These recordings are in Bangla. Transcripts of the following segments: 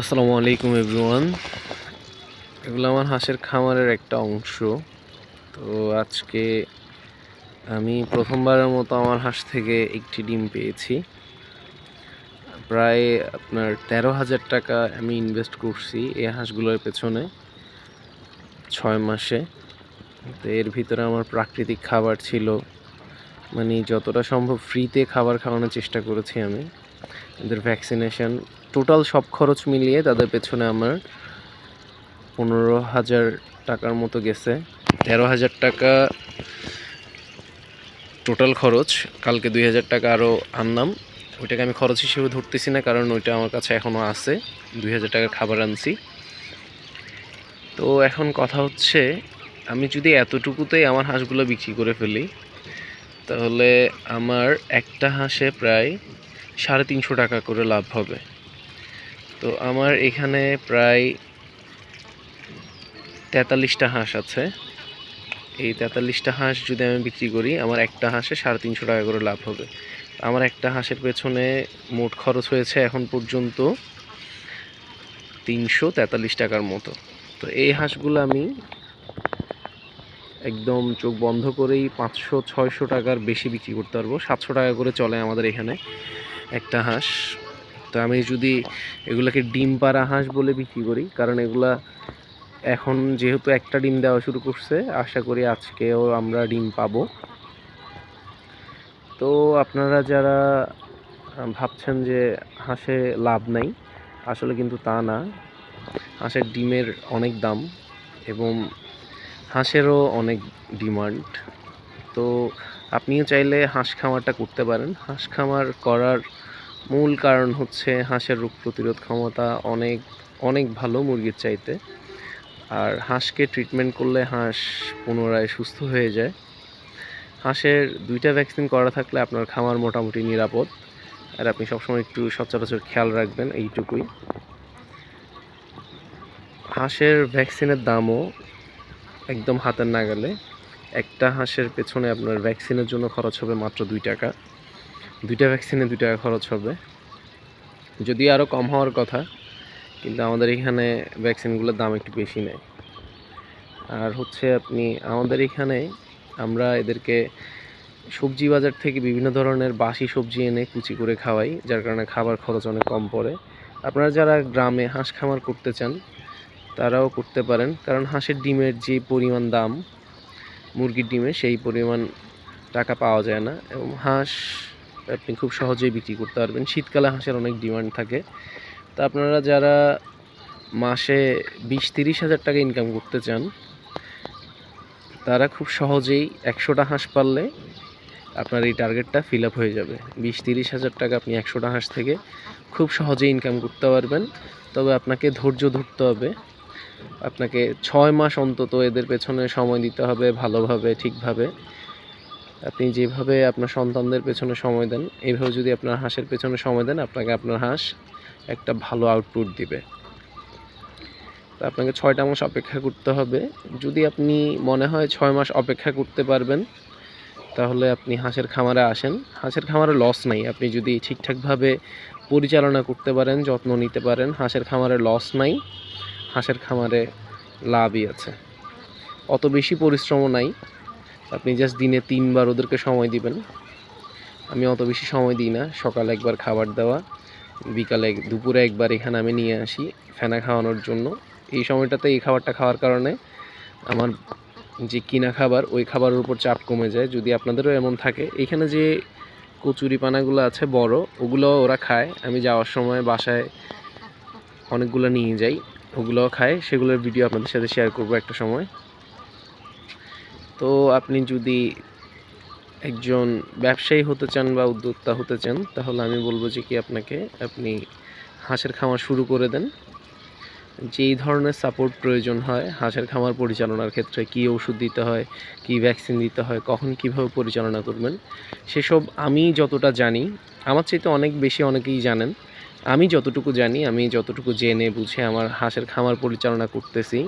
আসসালামু আলাইকুম, এভরিওয়ান। এগুলো আমার হাঁসের খামারের একটা অংশ। তো আজকে আমি প্রথমবারের মতো আমার হাঁস থেকে একটি ডিম পেয়েছি। প্রায় আপনার তেরো হাজার টাকা আমি ইনভেস্ট করছি এই হাঁসগুলোর পেছনে ছয় মাসে। তো এর ভিতরে আমার প্রাকৃতিক খাবার ছিল। মানে যতটা সম্ভব ফ্রিতে খাবার খাওয়ানোর চেষ্টা করেছি আমি। এদের ভ্যাকসিনেশন টোটাল সব খরচ মিলিয়ে তাদের পেছনে আমার পনেরো হাজার টাকার মতো গেছে। তেরো হাজার টাকা টোটাল খরচ, কালকে দুই হাজার টাকা আরও আনলাম। ওইটাকে আমি খরচ হিসেবে ধরতেছি না, কারণ ওইটা আমার কাছে এখনও আছে। দুই হাজার টাকার খাবার আনছি। তো এখন কথা হচ্ছে, আমি যদি এতটুকুতেই আমার হাঁসগুলো বিক্রি করে ফেলি, তাহলে আমার একটা হাঁসে প্রায় সাড়ে তিনশো টাকা করে লাভ হবে। তো আমার এখানে প্রায় তেতাল্লিশটা হাঁস আছে। এই তেতাল্লিশটা হাঁস যদি আমি বিক্রি করি, আমার একটা হাঁসে সাড়ে তিনশো টাকা করে লাভ হবে। আমার একটা হাঁসের পেছনে মোট খরচ হয়েছে এখন পর্যন্ত তিনশো তেতাল্লিশ টাকার মতো। তো এই হাঁসগুলো আমি একদম চোখ বন্ধ করেই পাঁচশো, ছয়শো টাকার বেশি বিক্রি করতে পারব। সাতশো টাকা করে চলে আমাদের এখানে একটা হাঁস। তো আমি যদি এগুলোকে ডিম পাড়া হাঁস বলে বিক্রি করি, কারণ এগুলা এখন যেহেতু একটা ডিম দেওয়া শুরু করছে, আশা করি আজকেও আমরা ডিম পাবো। তো আপনারা যারা ভাবছেন যে হাঁসে লাভ নাই, আসলে কিন্তু তা না। হাঁসের ডিমের অনেক দাম এবং হাঁসেরও অনেক ডিমান্ড। তো আপনিও চাইলে হাঁস খামারটা করতে পারেন। হাঁস খামার করার মূল কারণ হচ্ছে হাঁসের রোগ প্রতিরোধ ক্ষমতা অনেক অনেক ভালো মুরগির চাইতে। আর হাঁসকে ট্রিটমেন্ট করলে হাঁস পুনরায় সুস্থ হয়ে যায়। হাঁসের দুইটা ভ্যাকসিন করা থাকলে আপনার খামার মোটামুটি নিরাপদ। আর আপনি সবসময় একটু সচরাচর খেয়াল রাখবেন এইটুকুই। হাঁসের ভ্যাকসিনের দামও একদম হাতের নাগালে। একটা হাঁসের পেছনে আপনার ভ্যাকসিনের জন্য খরচ হবে মাত্র দুই টাকা। দুইটা ভ্যাকসিনে দুই টাকা খরচ হবে। যদি আরও কম হওয়ার কথা, কিন্তু আমাদের এখানে ভ্যাকসিনগুলোর দাম একটু বেশি নেয়। আর হচ্ছে আপনি, আমাদের এখানে আমরা এদেরকে সবজি বাজার থেকে বিভিন্ন ধরনের বাসি সবজি এনে কুচি করে খাওয়াই, যার কারণে খাবার খরচ অনেক কম পড়ে। আপনারা যারা গ্রামে হাঁস খামার করতে চান, তারাও করতে পারেন, কারণ হাঁসের ডিমের যে পরিমাণ দাম, মুরগির ডিমে সেই পরিমাণ টাকা পাওয়া যায় না। এবং হাঁস আপনি খুব সহজেই বিক্রি করতে পারবেন। শীতকালে হাঁসের অনেক ডিমান্ড থাকে। তা আপনারা যারা মাসে বিশ তিরিশ হাজার টাকা ইনকাম করতে চান, তারা খুব সহজেই একশোটা হাঁস পারলে আপনার এই টার্গেটটা ফিল আপ হয়ে যাবে। বিশ তিরিশ হাজার টাকা আপনি একশোটা হাঁস থেকে খুব সহজেই ইনকাম করতে পারবেন। তবে আপনাকে ধৈর্য ধরতে হবে। আপনাকে ছয় মাস অন্তত এদের পেছনে সময় দিতে হবে ভালোভাবে, ঠিকভাবে। আপনি যেভাবে আপনার সন্তানদের পেছনে সময় দেন, এইভাবে যদি আপনার হাঁসের পেছনে সময় দেন, আপনাকে আপনার হাঁস একটা ভালো আউটপুট দিবে। তো আপনাকে ছয়টা মাস অপেক্ষা করতে হবে। যদি আপনি মনে হয় ছয় মাস অপেক্ষা করতে পারবেন, তাহলে আপনি হাঁসের খামারে আসেন। হাঁসের খামারে লস নাই। আপনি যদি ঠিকঠাকভাবে পরিচালনা করতে পারেন, যত্ন নিতে পারেন, হাঁসের খামারে লস নাই। হাঁসের খামারে লাভই আছে। অত বেশি পরিশ্রমও নাই। আপনি জাস্ট দিনে তিনবার ওদেরকে সময় দিবেন। আমি অত বেশি সময় দিই না। সকালে একবার খাবার দেওয়া, বিকালে দুপুরে একবার এখানে আমি নিয়ে আসি ফেনা খাওয়ানোর জন্য। এই সময়টাতে এই খাবারটা খাওয়ার কারণে আমার যে কিনা খাবার, ওই খাবারের উপর চাপ কমে যায়। যদি আপনাদেরও এমন থাকে, এখানে যে কচুরি পানাগুলো আছে বড়, ওগুলো ওরা খায়। আমি যাওয়ার সময় বাসায় অনেকগুলো নিয়ে যাই, ওগুলোও খায়। সেগুলোর ভিডিও আপনাদের সাথে শেয়ার করব একটা সময়। তো আপনি যদি একজন ব্যবসায়ী হতে চান বা উদ্যোক্তা হতে চান, তাহলে আমি বলব যে কি আপনাকে আপনি হাঁসের খামার শুরু করে দেন। যেই ধরনের সাপোর্ট প্রয়োজন হয়, হাঁসের খামার পরিচালনার ক্ষেত্রে কী ওষুধ দিতে হয়, কী ভ্যাকসিন দিতে হয়, কখন কীভাবে পরিচালনা করবেন, সেসব আমি যতটা জানি, আমার চাইতে অনেক বেশি অনেকেই জানেন। আমি যতটুকু জানি, আমি যতটুকু জেনে বুঝে আমার হাঁসের খামার পরিচালনা করতেছি।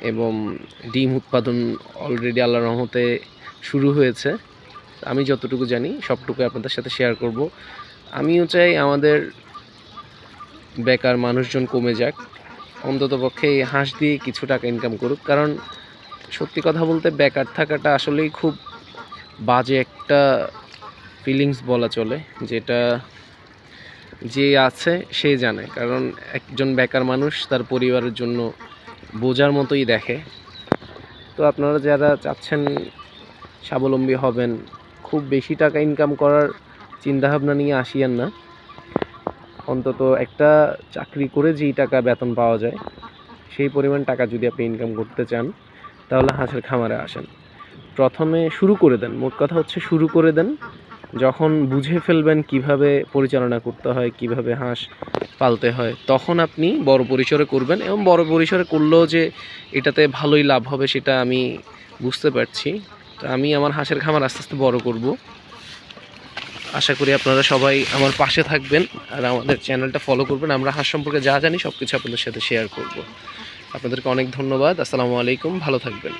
এবং ডিম উৎপাদন অলরেডি আল্লাহ রহমতে শুরু হয়েছে। আমি যতটুকু জানি সবটুকু আপনাদের সাথে শেয়ার করব। আমিও চাই আমাদের বেকার মানুষজন কমে যাক। অন্তত পক্ষে হাঁস দিয়ে কিছু টাকা ইনকাম করুক। কারণ সত্যি কথা বলতে বেকার থাকাটা আসলেই খুব বাজে একটা ফিলিংস বলা চলে, যেটা যে আছে সে জানে। কারণ একজন বেকার মানুষ তার পরিবারের জন্য বোঝার মতোই দেখে। তো আপনারা যারা চাচ্ছেন স্বাবলম্বী হবেন, খুব বেশি টাকা ইনকাম করার চিন্তাভাবনা নিয়ে আসিয়েন না। অন্তত একটা চাকরি করে যেই টাকা বেতন পাওয়া যায়, সেই পরিমাণ টাকা যদি আপনি ইনকাম করতে চান, তাহলে হাঁসের খামারে আসেন। প্রথমে শুরু করে দেন। মোট কথা হচ্ছে শুরু করে দেন। যখন বুঝে ফেলবেন কীভাবে পরিচালনা করতে হয়, কীভাবে হাঁস পালতে হয়, তখন আপনি বড় পরিসরে করবেন এবং বড় পরিসরে করলেও যে এটাতে ভালোই লাভ হবে সেটা আমি বুঝতে পারছি। তো আমি আমার হাঁসের খামার আস্তে আস্তে বড় করব। আশা করি আপনারা সবাই আমার পাশে থাকবেন আর আমাদের চ্যানেলটা ফলো করবেন। আমরা হাঁস সম্পর্কে যা জানি সব কিছু আপনাদের সাথে শেয়ার করব। আপনাদেরকে অনেক ধন্যবাদ। আসসালামু আলাইকুম। ভালো থাকবেন।